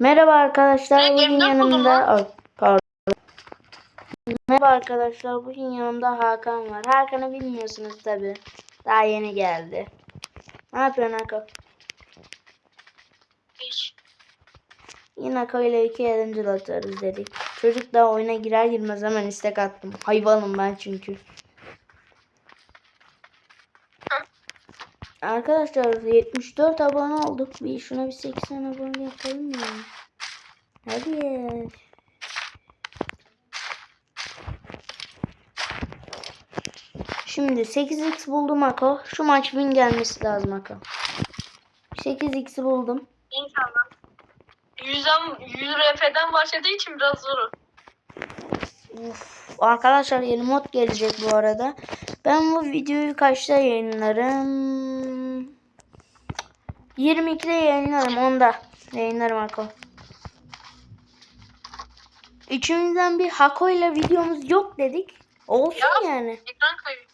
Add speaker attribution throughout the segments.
Speaker 1: Merhaba arkadaşlar. Bugün yanımda. Ay, pardon. Merhaba arkadaşlar. Bugün yanımda Hakan var. Hakan'ı bilmiyorsunuz tabi. Daha yeni geldi. Ne yapıyorsun Hakan?
Speaker 2: Hiç.
Speaker 1: Yine Hakan ile iki eğlenceli atarız dedik. Çocuk da oyuna girer girmez hemen istek attım. Hayvanım ben çünkü. Arkadaşlar 74 abone olduk. Bir şuna bir 80 abone yapalım ya. Hadi. Şimdi 8x buldum Ako. Şu maç win gelmesi lazım Ako. 8x'i buldum.
Speaker 2: İnşallah. 100'den 100 RP'den başladığı için biraz zor.
Speaker 1: Uf, arkadaşlar yeni mod gelecek bu arada. Ben bu videoyu kaçta yayınlarım? 22'de yayınlarım. 10'da yayınlarım Hako. Üçümüzden bir Hako ile videomuz yok dedik. Olsun
Speaker 2: Ya.
Speaker 1: yani.
Speaker 2: Ekran kayıyor.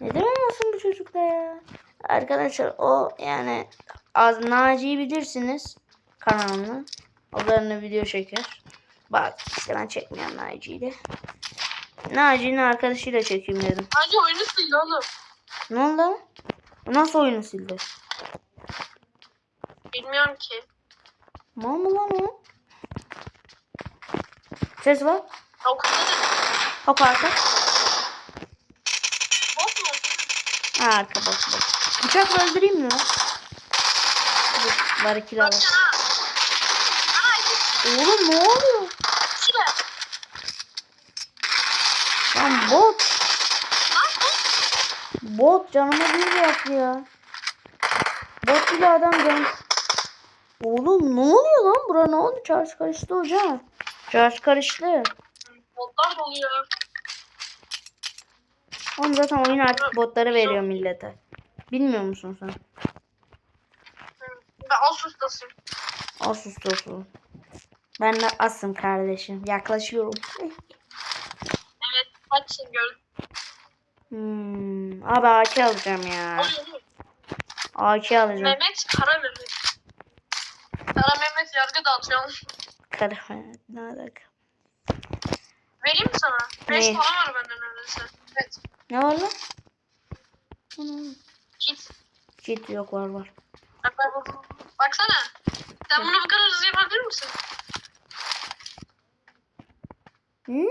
Speaker 1: Neden olmasın bu çocukta ya? Arkadaşlar o yani az Naci'yi bilirsiniz kanalını. Olarını video çeker. Bak işte ben çekmiyorum Naci'yi de. Naci'nin arkadaşıyla çekeyim dedim.
Speaker 2: Hadi oyunu sil oğlum.
Speaker 1: Ne oldu? Nasıl oyunu sildi?
Speaker 2: Bilmiyorum ki.
Speaker 1: Mal mı lan o? Ses var.
Speaker 2: Okulda da
Speaker 1: Hop arka.
Speaker 2: bot mu?
Speaker 1: Ha arka bak bak. Bıçakla öldüreyim mi? var iki
Speaker 2: iki
Speaker 1: Oğlum ne oluyor?
Speaker 2: kişi de.
Speaker 1: Lan bot.
Speaker 2: Lan bu.
Speaker 1: Bot canıma bir yaptı ya. Bot bile adam can. Oğlum ne oluyor lan? Bura ne oldu? Çarşı karıştı hocam. Çarşı karıştı.
Speaker 2: Botlar oluyor.
Speaker 1: Oğlum zaten oyun artık botları veriyor millete. Bilmiyor musun sen?
Speaker 2: Ben Asus'tasın.
Speaker 1: Asus olsun. Ben de asım kardeşim. Yaklaşıyorum.
Speaker 2: Evet. Kaçsın gördüm.
Speaker 1: Hmm. Abi AK alacağım ya. AK alacağım.
Speaker 2: Mehmet Kara Mehmet. Kara Mehmet yargı dağıtıyor.
Speaker 1: Kara. Ne alaka?
Speaker 2: Vereyim mi sana? 5
Speaker 1: Ne?
Speaker 2: tane var benden öyleyse. Evet.
Speaker 1: Ne var lan? Ana,
Speaker 2: Kit.
Speaker 1: Kit yok var var.
Speaker 2: Bak bak bak. Baksana. Sen bunu bu kadar hızlı yapabilir misin?
Speaker 1: Ne?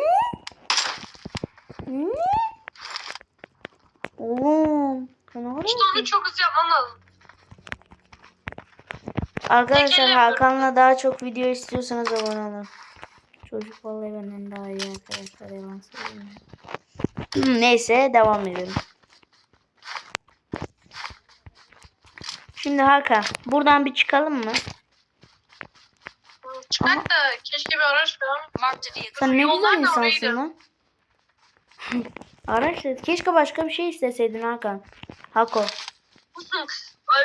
Speaker 1: Oğlum. Sen ne kadar
Speaker 2: İşte onu çok hızlı yapman lazım.
Speaker 1: Arkadaşlar
Speaker 2: Tekerle
Speaker 1: Hakan'la daha çok video istiyorsanız abone olun. Çocuk vallahi benden daha iyi arkadaşlar yalan söyleyeyim. Neyse devam edelim. Şimdi Hakan buradan bir çıkalım mı?
Speaker 2: Hı, Çıkart da keşke bir araç falan.
Speaker 1: Sen ne güzel insansın lan. Araç. Keşke başka bir şey isteseydin Hakan. Hako.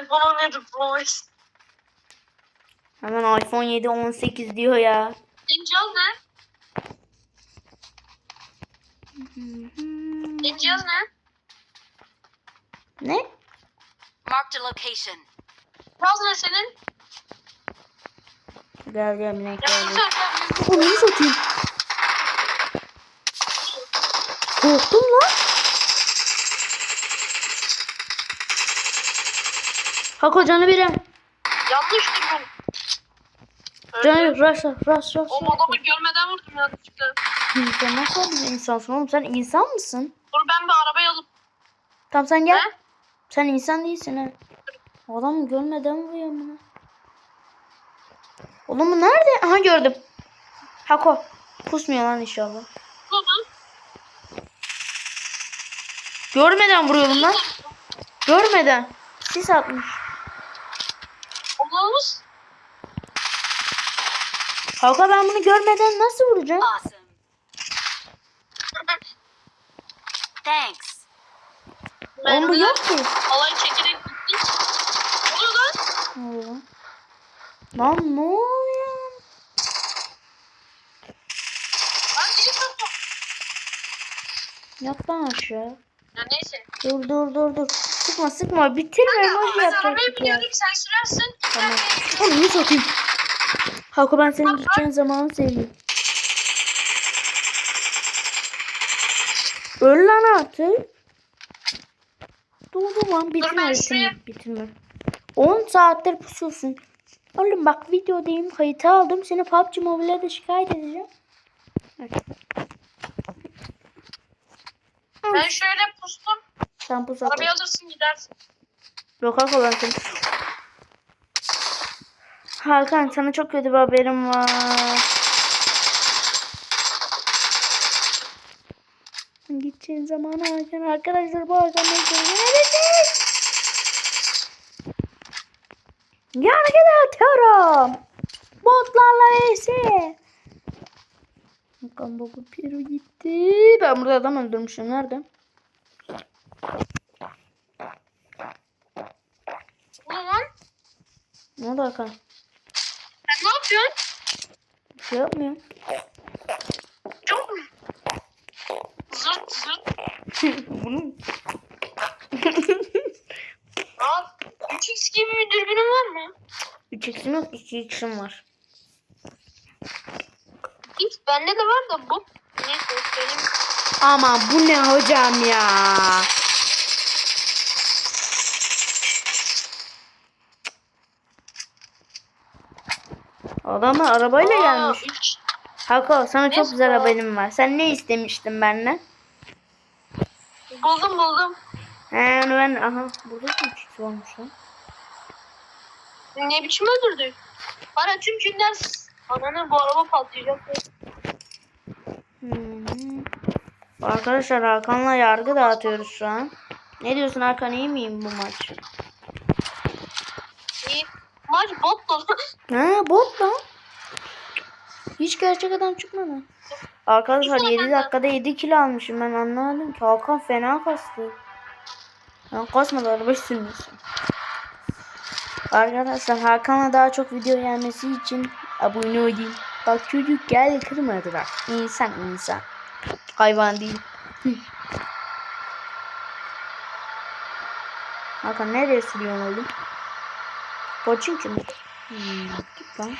Speaker 2: iPhone 17 Pro Max.
Speaker 1: Hemen iPhone 7 18 diyor ya.
Speaker 2: Senin ne? Senin ne?
Speaker 1: Ne?
Speaker 3: Marked a location.
Speaker 2: Cihaz ne senin?
Speaker 1: Gel gel binek
Speaker 2: Ya
Speaker 1: gel.
Speaker 2: bir
Speaker 1: gel.
Speaker 2: tane
Speaker 1: Onu satayım. Korktum lan. Hako canı birim.
Speaker 2: yanlış vurdum.
Speaker 1: Canı rush rush rush.
Speaker 2: O adamı görmeden vurdum yanlışlıkla.
Speaker 1: Sen nasıl bir insansın oğlum? Sen insan mısın?
Speaker 2: Dur ben bir arabayı alıp.
Speaker 1: Tamam sen gel.
Speaker 2: Ne?
Speaker 1: Sen insan değilsin ha. Adam görmeden vuruyor bana. Oğlum bu nerede? Aha gördüm. Hako. Pusmuyor lan inşallah. Görmeden vuruyorum lan. Görmeden. Sis atmış.
Speaker 2: Olmaz.
Speaker 1: Hako ben bunu görmeden nasıl vuracağım?
Speaker 3: Awesome. Thanks.
Speaker 1: Oğlum bu yok ki.
Speaker 2: Alay çekerek gitti. Ne oluyor lan?
Speaker 1: Ne oluyor lan? Ne oluyor?
Speaker 2: Lan biri kalktı.
Speaker 1: Yat lan aşağı.
Speaker 2: Ya neyse.
Speaker 1: Dur dur dur dur. Sıkma sıkma bitirme emoji
Speaker 2: Ben arabaya
Speaker 1: yapacaktık ya.
Speaker 2: biniyorum sen sürersin.
Speaker 1: Tamam. Oğlum niye satayım? Hakkı ben senin gideceğin zamanı seviyorum. Öl lan artık. Doğru lan bitirme
Speaker 2: ben
Speaker 1: bitirme bitirme. 10 saattir pusuyorsun. Oğlum bak videodayım kayıt aldım. Seni PUBG Mobile'e de şikayet edeceğim.
Speaker 2: Ben şöyle.
Speaker 1: Sen pus at.
Speaker 2: Arabayı alırsın gidersin.
Speaker 1: Yok seni. Hakan sana çok kötü bir haberim var. Gideceğin zaman Hakan arkadaşlar bu Hakan'la görüşürüz. Yargıda atıyorum. Botlarla vs. Hakan baba Piru gitti. Ben burada adam öldürmüşüm. Nerede? Ne oldu Hakan?
Speaker 2: sen ne yapıyorsun?
Speaker 1: Bir şey yapmıyorum.
Speaker 2: Çok mu? Zırt zırt.
Speaker 1: Bunu
Speaker 2: Aa, 3x gibi bir dürbünün var mı?
Speaker 1: 3x'im yok 2x'im var.
Speaker 2: X bende de var da bu. Neyse benim.
Speaker 1: Ama bu ne hocam ya? Adamlar arabayla
Speaker 2: Aa,
Speaker 1: gelmiş.
Speaker 2: üç-
Speaker 1: Hako sana çok güzel haberim var. Sen ne istemiştin benden?
Speaker 2: Buldum buldum.
Speaker 1: He onu ben aha burada da 3x varmış lan.
Speaker 2: Ne biçim öldürdük? Bana tüm günler Ananı bu araba patlayacak.
Speaker 1: Hmm. Arkadaşlar Hakan'la yargı dağıtıyoruz şu an. Ne diyorsun Hakan iyi miyim bu maç?
Speaker 2: Maç bot dolu.
Speaker 1: Ha bot lan. Hiç gerçek adam çıkmadı. Arkadaşlar 7 dakikada 7 kilo almışım ben anlamadım ki Hakan fena kastı. Ben kasmadı araba sürmüşsün. Arkadaşlar Hakan'la daha çok video gelmesi için abone olayım. Bak çocuk gel kırmadı bak. İnsan insan. Hayvan değil. Hakan nereye sürüyorsun oğlum? Poçinki mi? Hmm, git lan.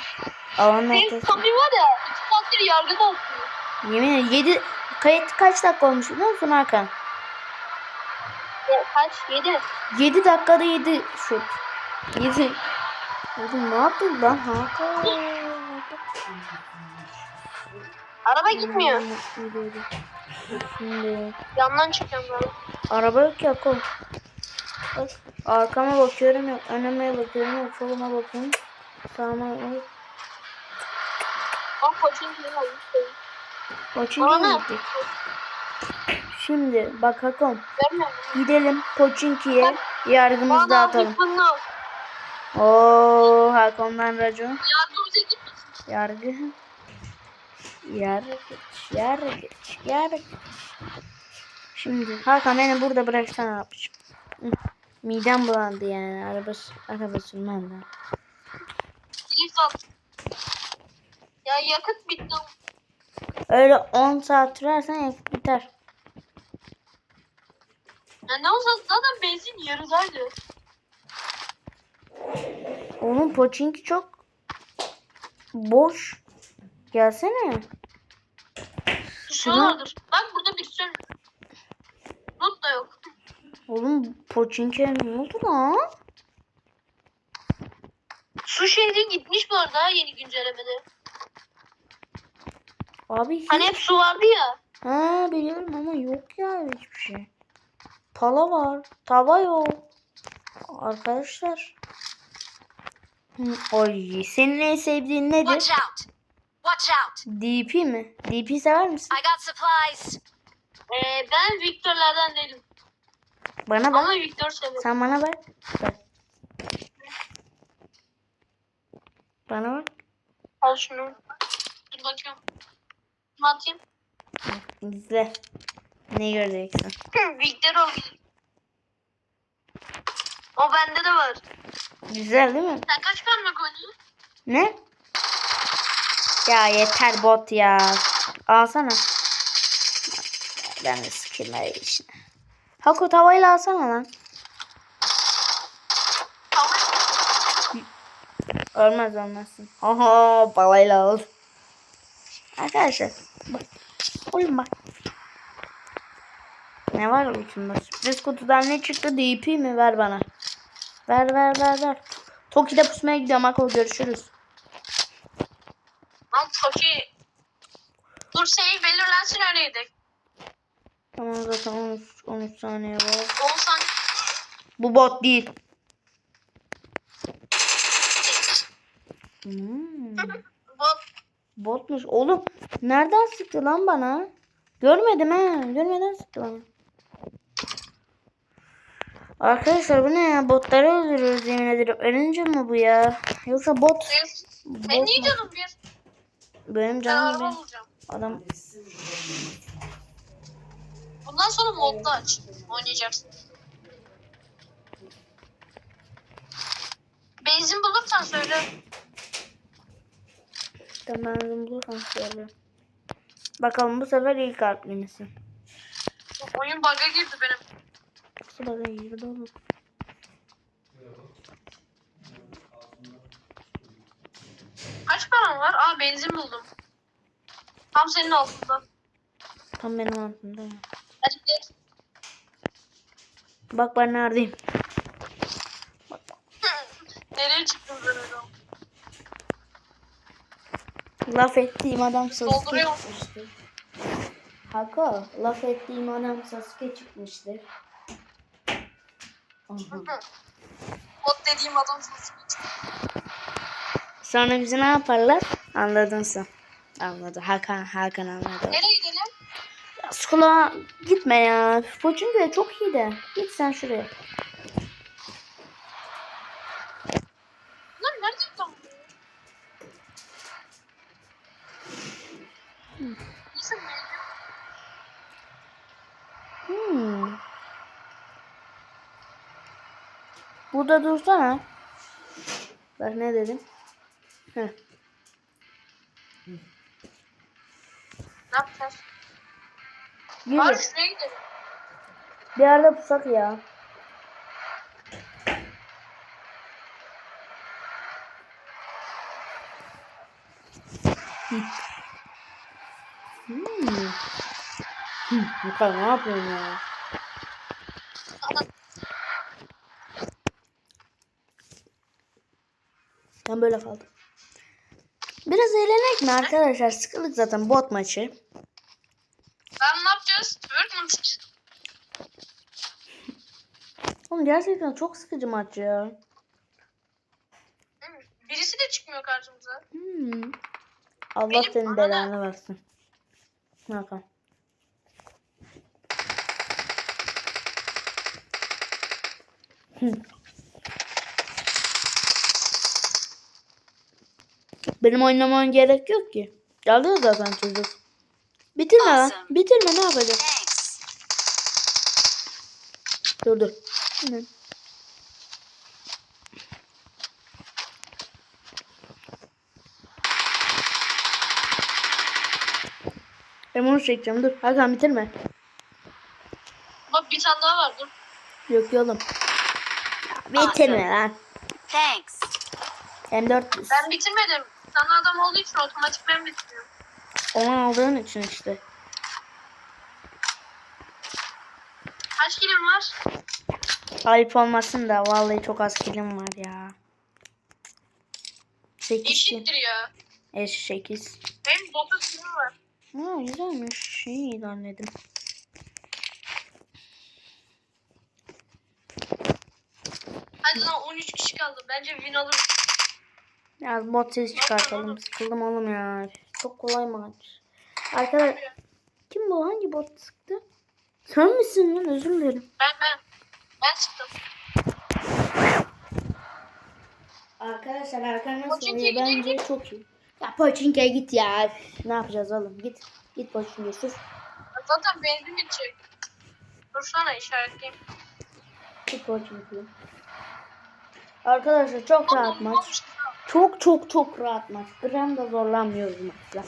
Speaker 1: Alanın
Speaker 2: Benim
Speaker 1: ortası.
Speaker 2: tabii var ya. iki saattir yargıda oturuyor.
Speaker 1: Yemin ederim 7 kayıt kaç dakika olmuş biliyor musun Hakan?
Speaker 2: Ya, Kaç? Yedi.
Speaker 1: 7 dakikada 7 şut. 7. Oğlum ne yaptın lan Hakan?
Speaker 2: Araba gitmiyor.
Speaker 1: Şimdi
Speaker 2: Yandan çıkıyorum ben.
Speaker 1: araba yok ya kol. Arkama bakıyorum yok. Önüme bakıyorum yok. Soluma bakıyorum. Sağıma yok. Poçinki'ye gittik. Şimdi bak
Speaker 2: musun?
Speaker 1: Gidelim Poçinki'ye yargımızı dağıtalım. Oo Hakan'dan racon. Yargı. Yargıç, yargıç, yargıç. Şimdi Hakan beni burada bıraksan ne yapacağım? Midem bulandı yani araba, araba.
Speaker 2: Drift at. Ya yakıt bitti.
Speaker 1: Öyle 10 saat sürersen yakıt biter.
Speaker 2: Ya ne olsa zaten benzin yarıdaydı.
Speaker 1: Onun poçinki çok boş. Gelsene.
Speaker 2: Düşüyorlardır. Bak burada bir sürü. Not da yok.
Speaker 1: Oğlum poçinki ne oldu lan?
Speaker 2: Su şehri gitmiş bu arada yeni güncellemede.
Speaker 1: Abi hiç...
Speaker 2: Hani hep su vardı ya.
Speaker 1: Ha biliyorum ama yok ya hiçbir şey. Tala var. Tava yok. Arkadaşlar. Ay senin en sevdiğin nedir?
Speaker 3: Watch out! Watch out!
Speaker 1: DP mi? DP sever misin?
Speaker 3: I got supplies.
Speaker 2: Ee, ben Victor'lardan değilim.
Speaker 1: Bana
Speaker 2: Ama
Speaker 1: bak.
Speaker 2: Victor severim.
Speaker 1: Sen bana bak. Bak. Bana bak.
Speaker 2: Al şunu. Dur bakıyorum. Ne atayım?
Speaker 1: İzle. Ne göreceksin?
Speaker 2: Victor ol. O bende de var.
Speaker 1: Güzel değil mi?
Speaker 2: Sen kaç parmak oynuyorsun?
Speaker 1: Ne? Ya yeter bot ya. Alsana. Ben de sikirler işine. Hako tavayla alsana lan. Ölmez ölmezsin. Aha balayla al. Arkadaşlar bak. Oğlum bak. Ne var ucunda? Sürpriz kutudan ne çıktı? DP mi? Ver bana. Ver ver ver ver. Toki'de pusmaya gidiyorum Hako görüşürüz.
Speaker 2: Lan Toki. Dur şey belirlensin öyleydik.
Speaker 1: Tamam zaten 13, 13 saniye var.
Speaker 2: 10 saniye.
Speaker 1: Bu bot değil. Hmm.
Speaker 2: Bot.
Speaker 1: Botmuş. Oğlum nereden sıktı lan bana? Görmedim ha. Görmeden sıktı bana. Arkadaşlar bu ne ya? Botları öldürüyoruz yemin ederim. Ölünce mi bu ya? Yoksa bot.
Speaker 2: Sen
Speaker 1: bot
Speaker 2: ben niye canım bir?
Speaker 1: Benim
Speaker 2: Ben
Speaker 1: canım bir. Adam
Speaker 2: Bundan sonra modda aç. Oynayacaksın. Benzin bulursan söyle.
Speaker 1: tamam bulursam söyle. Bakalım bu sefer ilk harfli misin?
Speaker 2: Oyun bug'a girdi benim.
Speaker 1: Nasıl bana girdi oğlum?
Speaker 2: Kaç param var? Aa benzin buldum. Tam senin altında.
Speaker 1: Tam benim altımda. Bak ben neredeyim.
Speaker 2: Nereye çıktın öyle?
Speaker 1: Laf ettiğim adam Sasuke çıkmıştır. Hako, laf ettiğim adam Sasuke çıkmıştır. Aha.
Speaker 2: Mod dediğim adam sesi.
Speaker 1: Sonra bizi ne yaparlar? Anladın sen. Anladı. Hakan, Hakan anladı.
Speaker 2: Nereye
Speaker 1: Skula gitme ya. Poçinki'de çok iyi de. Git sen şuraya.
Speaker 2: Lan nerede tam? Mi?
Speaker 1: Hmm. Burada dursana. Bak ne dedim. Heh.
Speaker 2: Ne yapacağız?
Speaker 1: Yürü.
Speaker 2: Şuraya gidelim.
Speaker 1: Bir yerde pusak ya. Hmm. Hmm. Yukarı ne yapıyorsun ya? Ben böyle kaldım. Biraz eğlenek mi arkadaşlar? Sıkıldık zaten bot maçı.
Speaker 2: Ben ne yapacağız? Twerk mı çıkacağız?
Speaker 1: Oğlum gerçekten çok sıkıcı maç ya.
Speaker 2: Birisi de çıkmıyor karşımıza.
Speaker 1: Hmm. Allah
Speaker 2: Benim
Speaker 1: senin belanı versin. Hakan. Benim oynamam gerek yok ki. Alıyor zaten çocuk. Bitirme lan.
Speaker 3: Awesome.
Speaker 1: Bitirme ne yapacağım?
Speaker 3: Thanks.
Speaker 1: Dur dur. Hı. Ben onu çekeceğim. Dur. Hakan bitirme.
Speaker 2: Bak bir tane daha var dur.
Speaker 1: Yok yolum. Bitirme lan.
Speaker 3: Thanks.
Speaker 1: M4
Speaker 2: Ben bitirmedim. Tane adam olduğu için otomatik ben bitiriyorum.
Speaker 1: onu aldığın için işte.
Speaker 2: Kaç kilim var?
Speaker 1: Ayıp olmasın da vallahi çok az kilim var ya. 8 kill.
Speaker 2: Eşittir ya.
Speaker 1: Eş 8.
Speaker 2: Benim 9 kilim var.
Speaker 1: Ha güzelmiş. İyi zannettim.
Speaker 2: Hadi lan 13 kişi kaldı. Bence win alır.
Speaker 1: Biraz bot ses çıkartalım. Sıkıldım oğlum ya. Çok kolay maç. Arkadaş kim bu? Hangi bot sıktı? Sen misin lan? Özür dilerim.
Speaker 2: Ben ben. Ben çıktım.
Speaker 1: Arkadaşlar
Speaker 2: Pochinki'ye
Speaker 1: oynuyor? Bence
Speaker 2: gidelim.
Speaker 1: çok iyi. Ya Pochinki'ye git ya. Ne yapacağız oğlum? Git. Git Pochinki'ye sus.
Speaker 2: Zaten benzin bitecek. Dursana işaretleyeyim.
Speaker 1: Git Pochinki'ye. Arkadaşlar çok rahat maç. Çok çok çok rahat maç. Gram da zorlanmıyoruz maçta.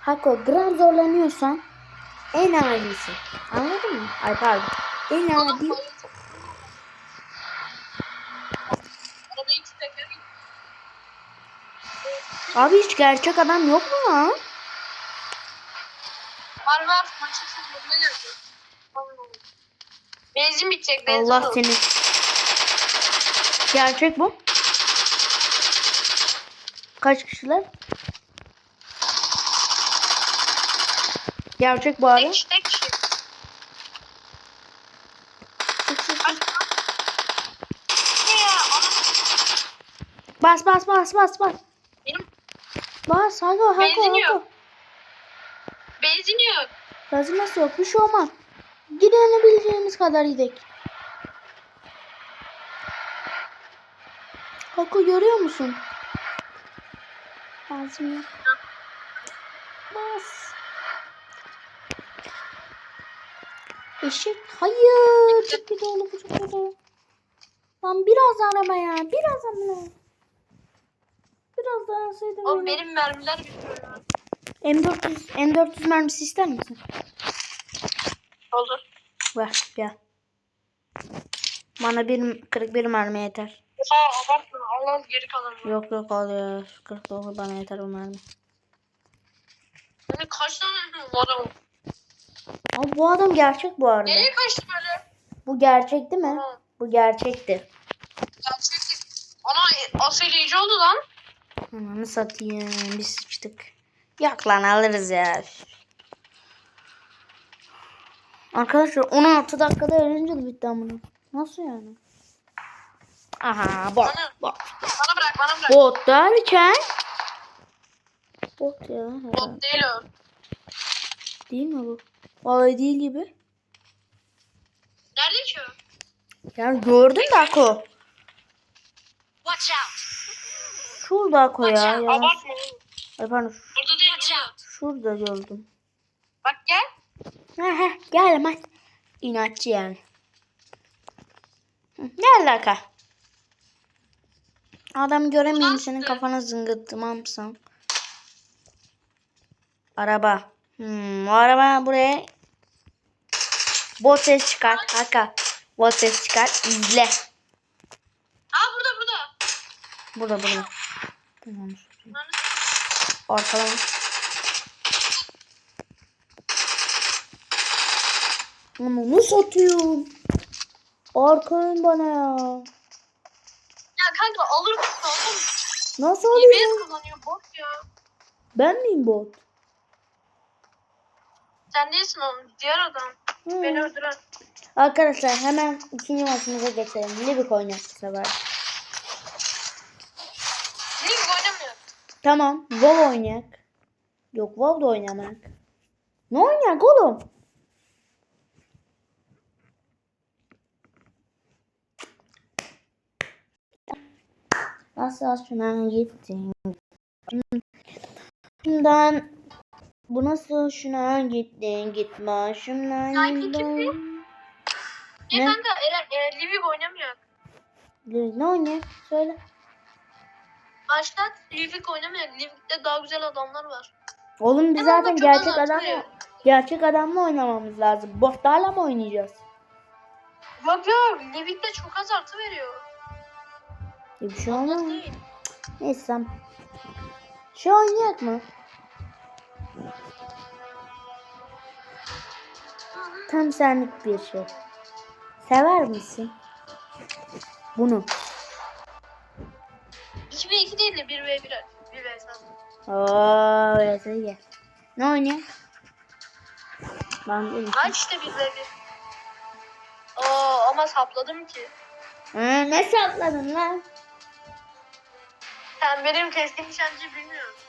Speaker 1: Hako gram zorlanıyorsan en adisi. Anladın mı? Ay pardon. En adi.
Speaker 2: Arabayı iki teker
Speaker 1: Abi hiç gerçek adam yok mu lan?
Speaker 2: Var var. Benzin bitecek. Benzin
Speaker 1: Allah
Speaker 2: al.
Speaker 1: seni. Gerçek bu. Kaç kişiler? Gerçek bu abi.
Speaker 2: Tek kişi tek
Speaker 1: Bas bas bas bas bas. Bas hadi hadi
Speaker 2: Benzin
Speaker 1: hadi.
Speaker 2: yok. benzin yok.
Speaker 1: Gazı nasıl yok bir şey olmaz. Gidebileceğimiz kadar gidelim. Hakkı görüyor musun? Ağzım yok. Bas. Eşek. Hayır. Çok kötü oldu bu çok kötü. Lan biraz araba ya. Biraz araba. Biraz daha alsaydım.
Speaker 2: Oğlum
Speaker 1: beni.
Speaker 2: benim mermiler bitiyor ya.
Speaker 1: M400, M400 mermisi ister misin?
Speaker 2: Olur.
Speaker 1: Ver gel. Bana bir 41 mermi yeter.
Speaker 2: Oha abartma. Allah geri kalan var.
Speaker 1: Yok yok alıyor. 49 bana yeter o mermi.
Speaker 2: Hani kaç tane var ama?
Speaker 1: Ama bu adam gerçek bu arada.
Speaker 2: Nereye kaçtı böyle?
Speaker 1: Bu gerçek değil mi?
Speaker 2: Ha.
Speaker 1: Bu gerçekti.
Speaker 2: Gerçek. Ana asilici oldu lan.
Speaker 1: Ananı satayım. Biz sıçtık. Yok lan alırız ya. Arkadaşlar 16 dakikada de bitti amına. Nasıl yani? Aha bot.
Speaker 2: Bana,
Speaker 1: Bot,
Speaker 2: bana bırak bana bırak.
Speaker 1: bot derken. Bot ya. herhalde.
Speaker 2: Bot değil o.
Speaker 1: Değil mi bu? Vallahi değil gibi.
Speaker 2: Nerede ki o?
Speaker 1: Yani gördün de Ako.
Speaker 3: Watch out!
Speaker 1: Şurada Ako ya.
Speaker 2: Abartma oğlum.
Speaker 1: Ay pardon.
Speaker 2: Burada değil burada.
Speaker 1: Şurada gördüm.
Speaker 2: Bak gel.
Speaker 1: Ha ha gel hemen. İnatçı yani. Ne alaka? Adam göremeyeyim senin kafana zıngırtmamsam. Araba. Hmm, o araba buraya bot ses çıkar. Haka. Bot ses çıkar. İzle.
Speaker 2: Aa burada burada.
Speaker 1: Burada burada. Tamam.
Speaker 2: Lan,
Speaker 1: Arkalama. Ama nasıl atıyorum? Arka ön bana ya.
Speaker 2: Ya kanka alır mısın oğlum?
Speaker 1: Nasıl
Speaker 2: Yemeğe
Speaker 1: alıyorum?
Speaker 2: kullanıyor bot ya.
Speaker 1: Ben miyim bot?
Speaker 2: Sen değilsin oğlum. Diğer adam.
Speaker 1: Hı.
Speaker 2: Beni öldüren.
Speaker 1: Arkadaşlar hemen ikinci maçımıza geçelim. Livik oynayacak bu sefer.
Speaker 2: Lig oynamıyor.
Speaker 1: Tamam. WoW oynayak. Yok WoW da oynamak. Ne oynayak oğlum? Nasıl şuna gittin? Şundan bu nasıl şuna gittin gitme şundan
Speaker 2: Sanki
Speaker 1: Ne?
Speaker 2: kanka Eren, e, Livik oynamıyor.
Speaker 1: Ne oynayak? Söyle.
Speaker 2: Başlat Livik oynamıyor. Livik'te daha güzel adamlar var.
Speaker 1: Oğlum biz zaten
Speaker 2: çok
Speaker 1: gerçek
Speaker 2: azaltıyor.
Speaker 1: adamla gerçek adamla oynamamız lazım. Botlarla mı oynayacağız?
Speaker 2: Yok yok Livik'te çok az artı veriyor.
Speaker 1: Ya bir şey
Speaker 2: Olmaz değil.
Speaker 1: Neyse tamam. Şu oynayak mı? Tam senlik bir şey. Sever misin? Bunu.
Speaker 2: 2 ve 2 değil de 1 ve 1 1 ve 3.
Speaker 1: Oo, öyle gel. Ne oynayak? Ben değilim.
Speaker 2: Aç işte 1 ve 1. Oo ama sapladım ki.
Speaker 1: Ha, ne sapladın lan?
Speaker 2: Sen benim keskin nişancı bilmiyorsun.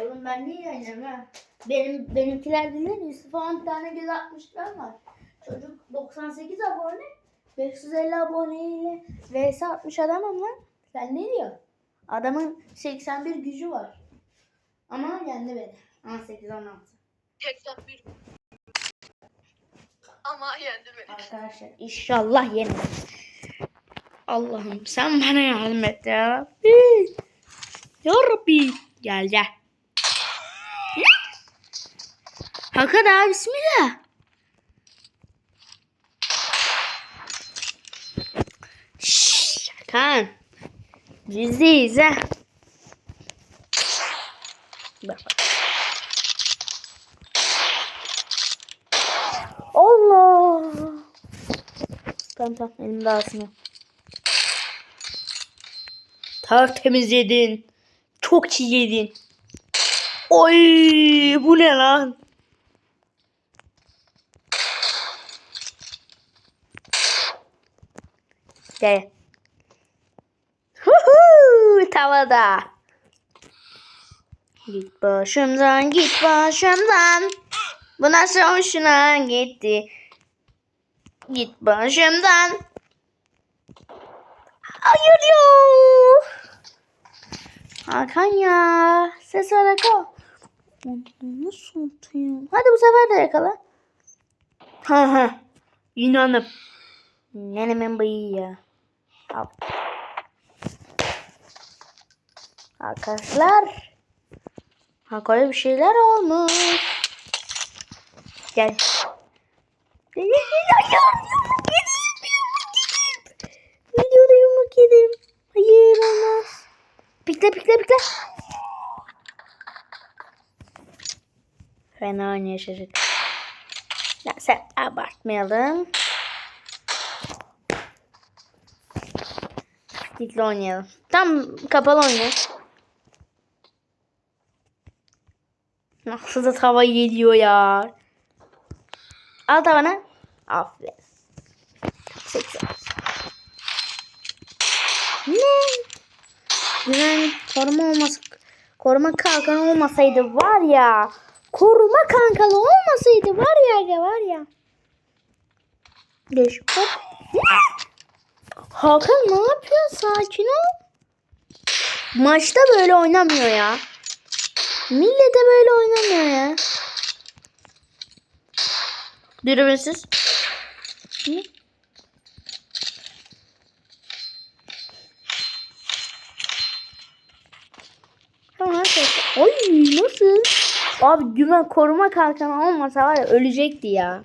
Speaker 1: Oğlum ben niye oynarım ha? Benim, benimkiler dinler Yusuf'a 10 tane göz atmışlar var. Çocuk 98 abone. 550 aboneyle vs 60 adamım lan. Sen ne diyorsun? Adamın 81 gücü var. Ama yendi beni. 18 16.
Speaker 2: 81. Ama yendi beni.
Speaker 1: Arkadaşlar inşallah yeneriz. Allah'ım sen bana yardım et ya. Ya Rabbi. Gel gel. Hakan abi bismillah. Şşş Hakan. Bizdeyiz ha. Bak. Allah. Tamam tamam elimde alsın. Tertemiz yedin. Çok iyi yedin. Oy bu ne lan? Gel. Tavada. Git başımdan, git başımdan. Bu nasıl hoşuna gitti? Git başımdan. Hayır yok. Hakan ya. Ses ara kal. Nasıl atayım? Hadi bu sefer de yakala. Ha ha. İnanıp. Nenemin bıyığı ya. Al. Arkadaşlar. Hakan'a bir şeyler olmuş. Gel. Videoda yumruk yedim. Hayır olmaz. Pikle pikle pikle. Fena oynuyor çocuk. Ya sen abartmayalım. Pikle oynayalım. Tam kapalı oyna. Nasıl da tava geliyor ya. Al tavana. Aferin. 80. Ne? Güven koruma olması koruma kalkanı olmasaydı var ya koruma kankalı olmasaydı var ya var ya. Geç hop. Hakan ne yapıyorsun? Sakin ol. Maçta böyle oynamıyor ya. Millete böyle oynamıyor ya. Dürbünsüz. Ne? Tamam arkadaşlar. Oy nasıl? Abi güven koruma kalkanı olmasa var ya ölecekti ya.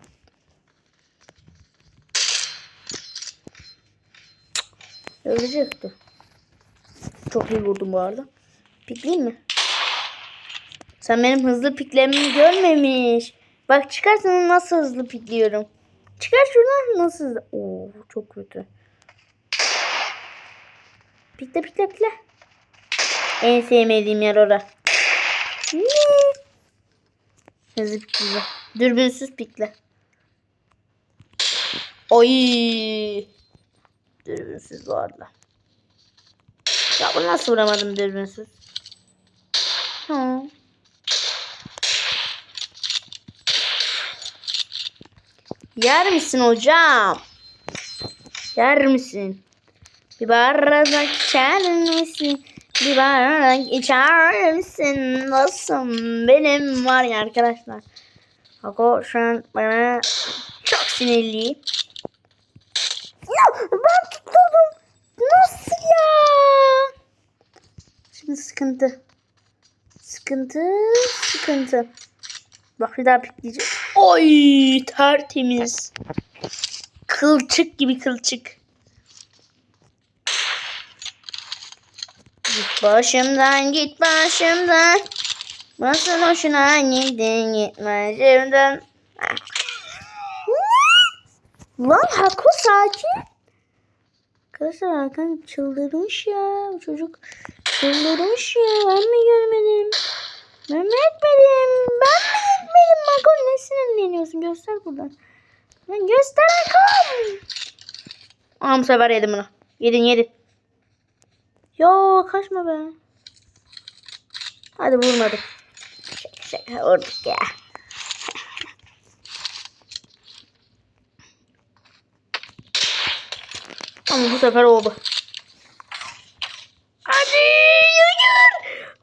Speaker 1: Ölecekti. Çok iyi vurdum bu arada. Pikleyeyim mi? Sen benim hızlı piklemimi görmemiş. Bak çıkarsan nasıl hızlı pikliyorum. Çıkar şuradan nasıl hızlı. Oo çok kötü. Pikle pikle pikle. En sevmediğim yer ora. Hızlı pikle. Dürbünsüz pikle. Oy. Dürbünsüz bu arada. Ya bunu nasıl vuramadım dürbünsüz? Ha. Yer misin hocam? Yer misin? Bir bardak içer misin? Bir bardak içer misin? Nasıl benim var ya arkadaşlar. Hako şu an bana çok sinirli. Ya ben tutturdum. Nasıl ya? Şimdi sıkıntı. Sıkıntı, sıkıntı. Bak bir daha pikleyeceğim. Oy tertemiz. Kılçık gibi kılçık. Git başımdan git başımdan. Nasıl hoşuna gittin git başımdan. Lan Hako sakin. Arkadaşlar Hakan çıldırmış ya. Bu çocuk çıldırmış ya. Ben mi görmedim? Ben mi etmedim? Ben mi etmedim? Hakan ne sinirleniyorsun? Göster buradan. Lan göster Hakan. Aa bu sefer yedim bunu. Yedin yedin. Yo kaçma be. Hadi vurmadık. Şaka şaka vurduk ya. Ama bu sefer oldu. Hadi hayır.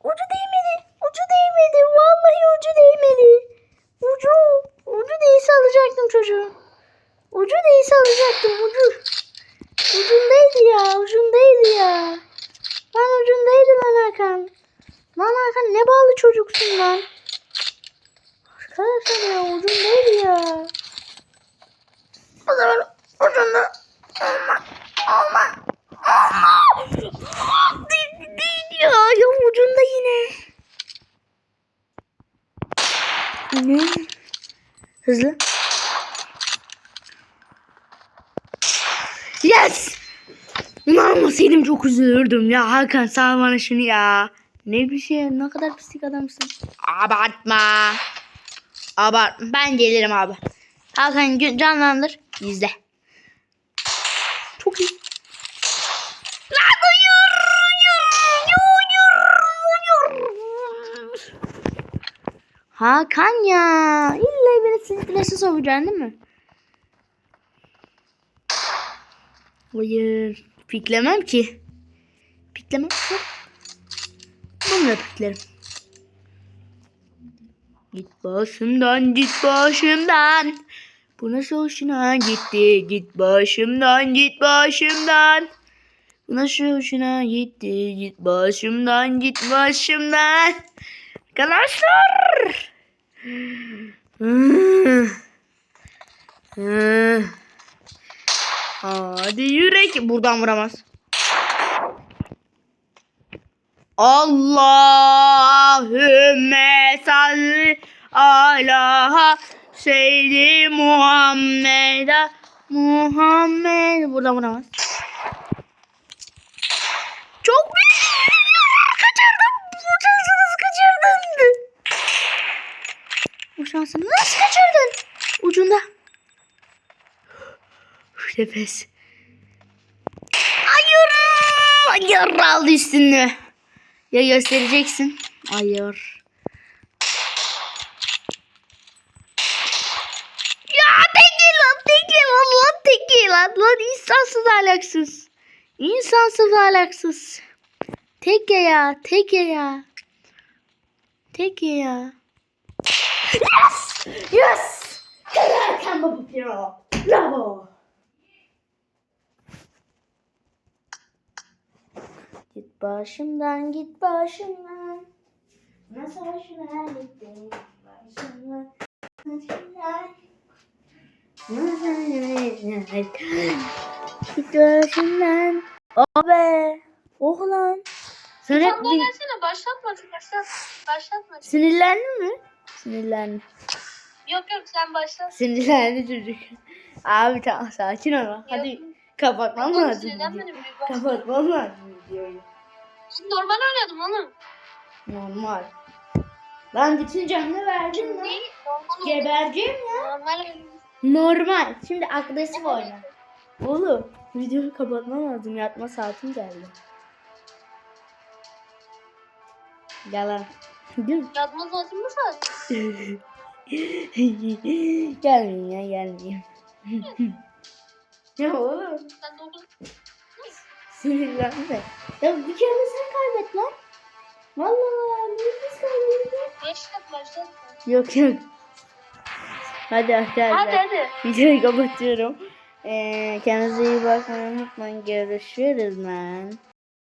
Speaker 1: Ucu değmedi. Ucu değmedi. Vallahi ucu değmedi. Ucu. Ucu değilse alacaktım çocuğu. Ucu değilse alacaktım. Ucu. Ucundaydı ya. Ucundaydı ya. Lan ucundaydı lan Hakan. Lan Hakan ne bağlı çocuksun lan. Arkadaşlar ya ucundaydı ya. O zaman ucunda olma. Olma. Olma. Değil, değil ya. Ya ucunda yine. Ne? Hızlı. Yes! Bunu almasaydım çok üzülürdüm ya Hakan sal bana şunu ya. Ne bir şey ne kadar pislik adamsın. Abartma. Abart. Ben gelirim abi. Hakan canlandır. İzle. Çok iyi. Hakan ya. İlla beni sinirlese sokacaksın değil mi? Hayır. Piklemem ki. Piklemem ki. Bunu da piklerim. Git başımdan git başımdan. Bu nasıl hoşuna gitti? Git başımdan git başımdan. Bu nasıl hoşuna gitti? Git başımdan git başımdan. Arkadaşlar. Hadi yürek. Buradan vuramaz. Allahümme salli ala Seyyidi Muhammed'e Muhammed. Buradan vuramaz. Çok büyük. Kaçırdım. Bu şansı nasıl kaçırdın? Bu şansı nasıl kaçırdın? Ucunda. Üf, Nefes. Hayır. Hayır aldı üstünü. Ya göstereceksin. Hayır. Ya teki lan teki lan lan teki lan lan insansız alaksız. İnsansız alaksız. Teke ya teke ya. Teke ya. Yes! Yes! Helal Kemba Pupiro. Bravo. Git başımdan git başımdan. Nasıl hoşuna gitti başımdan. Git başımdan. Oh be. Oh lan. Sen hep
Speaker 2: de
Speaker 1: bir-
Speaker 2: başlatma. Başlat. Başlatma.
Speaker 1: sinirlendin mi? Sinirlendim.
Speaker 2: Yok yok sen başlat.
Speaker 1: Sinirlendi çocuk. Abi tamam sakin ol. Hadi kapatmam
Speaker 2: Oğlum
Speaker 1: lazım.
Speaker 2: sinirlenmedim. bir başlat.
Speaker 1: Kapatmam lazım videoyu.
Speaker 2: Normal oynadım oğlum.
Speaker 1: Normal. Lan bütün canını verdin lan.
Speaker 2: Değil. Normal oynadım.
Speaker 1: Gebereceğim ya.
Speaker 2: Normal oynadım.
Speaker 1: Normal. Şimdi agresif oyna. Oğlum videoyu kapatmam lazım. Yatma saatim geldi. Yalan. Değil mi?
Speaker 2: Yatmaz lazım mı sen?
Speaker 1: gelmeyin ya gelmeyin. ya oğlum
Speaker 2: Sen dokuz.
Speaker 1: sinirlenme. Ya bir kere sen kaybet lan. Vallahi niye biz kaybettik?
Speaker 2: Başlat başlat.
Speaker 1: Yok yok. Hadi arkadaşlar.
Speaker 2: Hadi hadi.
Speaker 1: Videoyu kapatıyorum. Ee, kendinize iyi bakmayı unutmayın. Görüşürüz man.